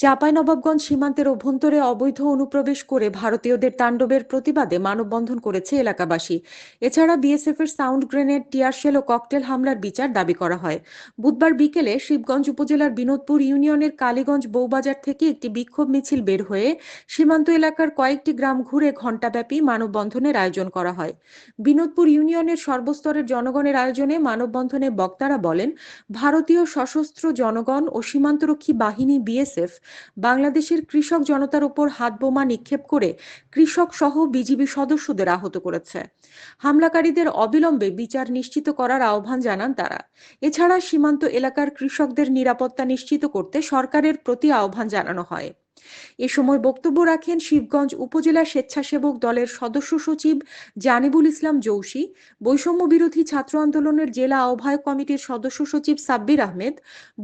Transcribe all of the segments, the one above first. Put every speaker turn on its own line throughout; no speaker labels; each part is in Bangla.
চাঁপাইনবাবগঞ্জ সীমান্তের অভ্যন্তরে অবৈধ অনুপ্রবেশ করে ভারতীয়দের তাণ্ডবের প্রতিবাদে মানববন্ধন করেছে এলাকাবাসী। এছাড়া বিএসএফ এর সাউন্ড গ্রেনেড টিয়ারশেল ও ককটেল হামলার বিচার দাবি করা হয়। বুধবার বিকেলে শিবগঞ্জ উপজেলার বিনোদপুর ইউনিয়নের কালীগঞ্জ বৌবাজার থেকে একটি বিক্ষোভ মিছিল বের হয়ে সীমান্ত এলাকার কয়েকটি গ্রাম ঘুরে ঘণ্টাব্যাপী মানববন্ধনের আয়োজন করা হয়। বিনোদপুর ইউনিয়নের সর্বস্তরের জনগণের আয়োজনে মানববন্ধনে বক্তারা বলেন, ভারতীয় সশস্ত্র জনগণ ও সীমান্তরক্ষী বাহিনী বিএসএফ বাংলাদেশের কৃষক জনতার উপর হাত বোমা নিক্ষেপ করে কৃষক সহ বিজিবি সদস্যদের আহত করেছে। হামলাকারীদের অবিলম্বে বিচার নিশ্চিত করার আহ্বান জানান তারা। এছাড়া সীমান্ত এলাকার কৃষকদের নিরাপত্তা নিশ্চিত করতে সরকারের প্রতি আহ্বান জানানো হয়। এ সময় বক্তব্য রাখেন শিবগঞ্জ উপজেলা স্বেচ্ছাসেবক দলের সদস্য সচিব জানিবুল ইসলাম জৌশী, বৈষম্য বিরোধী ছাত্র আন্দোলনের জেলা আহ্বায়ক কমিটির সদস্য সচিব সাব্বির আহমেদ,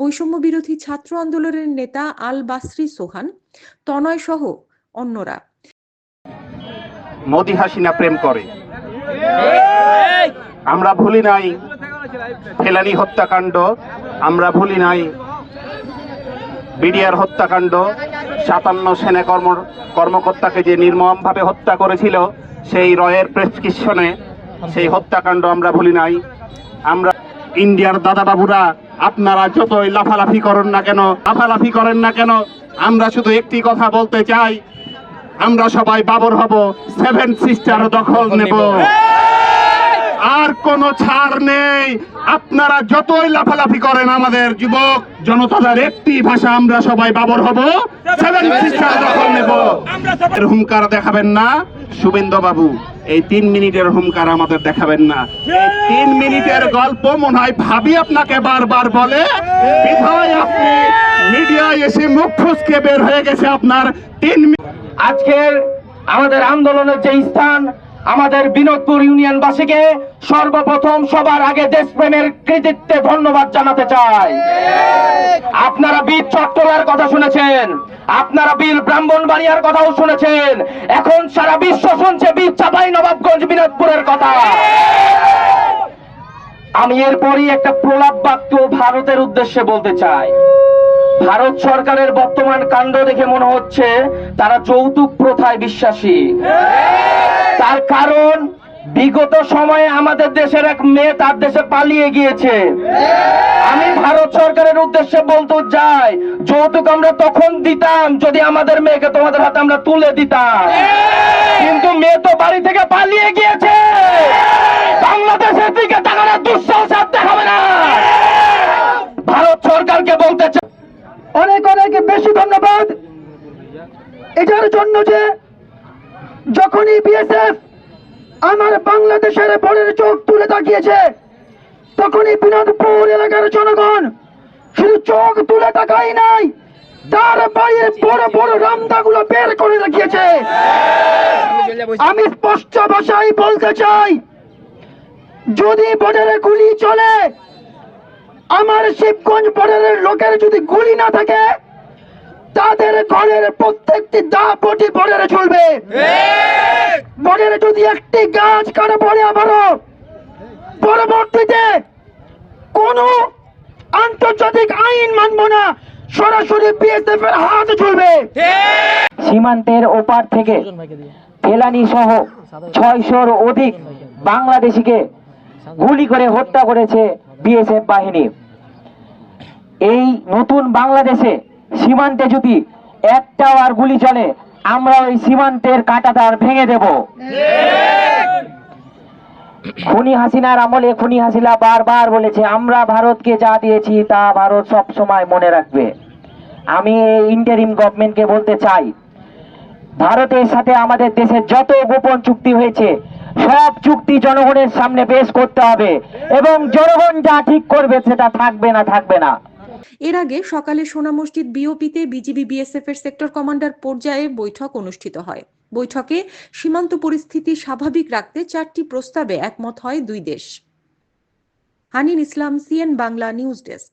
বৈষম্য বিরোধী ছাত্র আন্দোলনের নেতা আল বাসরি সোহান, তনয় সহ অন্যরা।
মোদি হাসিনা প্রেম করে। আমরা ভুলি নাই ফেলানি হত্যাকাণ্ড, আমরা ভুলি নাই বিডিআর হত্যাকাণ্ড সাতান্ন সেনা কর্ম, কর্মকর্তাকে যে নির্মমভাবে হত্যা করেছিল, সেই রয়ের প্রেসক্রিপশনে সেই হত্যাকাণ্ড আমরা ভুলি নাই। আমরা ইন্ডিয়ার দাদাবাবুরা, আপনারা যতই লাফালাফি করেন না কেন, লাফালাফি করেন না কেন, আমরা শুধু একটি কথা বলতে চাই, আমরা সবাই বাবর হব, সেভেন সিস্টার দখল নেব। আর কোনো ছাড় নেই। আপনারা যতই লাফালাফি করেন আমাদের যুবক জনতাদের একটি ভাষা আমরা সবাই বাবর হব। হুঙ্কার দেখাবেন না। শুভেন্দু বাবু এই তিন মিনিটের হুঙ্কার আমাদের দেখাবেন না। তিন মিনিটের গল্প মনে হয় ভাবি আপনাকে বারবার বলে। বিধায় আপনি মিডিয়ায় এসে মুখ ফুসকে বের হয়ে গেছে আপনার তিন মিনিট
আজকের আমাদের আন্দোলনের যে স্থান আমাদের বিনোদপুর ইউনিয়নবাসীকে সর্বপ্রথম সবার আগে দেশপ্রেমের কৃতিত্বে ধন্যবাদ জানাতে চাই। আপনারা বীর চট্টলার কথা শুনেছেন, আপনারা বীর ব্রাহ্মণবাড়িয়ার কথাও শুনেছেন, এখন সারা বিশ্ব শুনছে বীর চাপাই নবাবগঞ্জ বিনোদপুরের কথা। আমি এরপরই একটা প্রলাপ বাক্য ভারতের উদ্দেশ্যে বলতে চাই। ভারত সরকারের বর্তমান কাণ্ড দেখে মনে হচ্ছে তারা যৌতুক প্রথায় বিশ্বাসী। তার কারণ, বিগত সময়ে আমাদের দেশের এক মেয়ে তার দেশে পালিয়ে গিয়েছে। আমি ভারত সরকারের উদ্দেশ্যে বলতে যাই যৌতুক আমরা তখন দিতাম যদি আমাদের মেয়েকে তোমাদের হাতে আমরা তুলে দিতাম। কিন্তু মেয়ে তো বাড়ি থেকে পালিয়ে গিয়েছে। বাংলাদেশের দিকে তাকানোর দুঃসাহস আর দেখাবে না। ভারত সরকারকে বলতে চাই
অনেক অনেক বেশি ধন্যবাদ। এটার জন্য যে যখনই বিএসএফ আমার বাংলাদেশের বরের চোখ তুলে তাকিয়েছে, তখনই বিনোদপুর এলাকার জনগণ শুধু চোখ তুলে তাকাই নাই, তার বাইরে বড় বড় রামদাগুলো বের করে দেখিয়েছে। আমি স্পষ্ট ভাষায় বলতে চাই, যদি বর্ডারে গুলি চলে, আমার শিবগঞ্জ বর্ডারের লোকের যদি গুলি না থাকে তাদের ঘরের প্রত্যেকটি দাপটি বর্ডারে চলবে বর্ডারে যদি একটি গাছ কাটা পড়ে আবারও, পরবর্তীতে কোন আন্তর্জাতিক আইন মানব না, সরাসরি বিএসএফ এর হাতে চলবে
সীমান্তের ওপার থেকে ফেলানি সহ ছয়শোর অধিক বাংলাদেশিকে গুলি করে হত্যা করেছে বিএসএফ বাহিনী। এই নতুন বাংলাদেশে সীমান্তে যদি একটাও আর গুলি চলে, আমরা ওই সীমান্তের কাঁটাতার ভেঙে দেব। খুনি হাসিনার আমলে খুনি হাসিনা বারবার বলেছে, আমরা ভারতকে যা দিয়েছি, তা ভারত সব সময় মনে রাখবে। আমি ইন্টারিম গভর্নমেন্টকে বলতে চাই, ভারতের সাথে আমাদের দেশের যত গোপন চুক্তি হয়েছে, সব চুক্তি জনগণের সামনে পেশ করতে হবে এবং জনগণ যা ঠিক করবে, সেটা থাকবে না থাকবে না।
এর আগে সকালে সোনা মসজিদ বিওপিতে বিজিবি বিএসএফ এর সেক্টর কমান্ডার পর্যায়ে বৈঠক অনুষ্ঠিত হয়। বৈঠকে সীমান্ত পরিস্থিতি স্বাভাবিক রাখতে চারটি প্রস্তাবে একমত হয় দুই দেশ। Hanin Islam, CN Bangla news desk.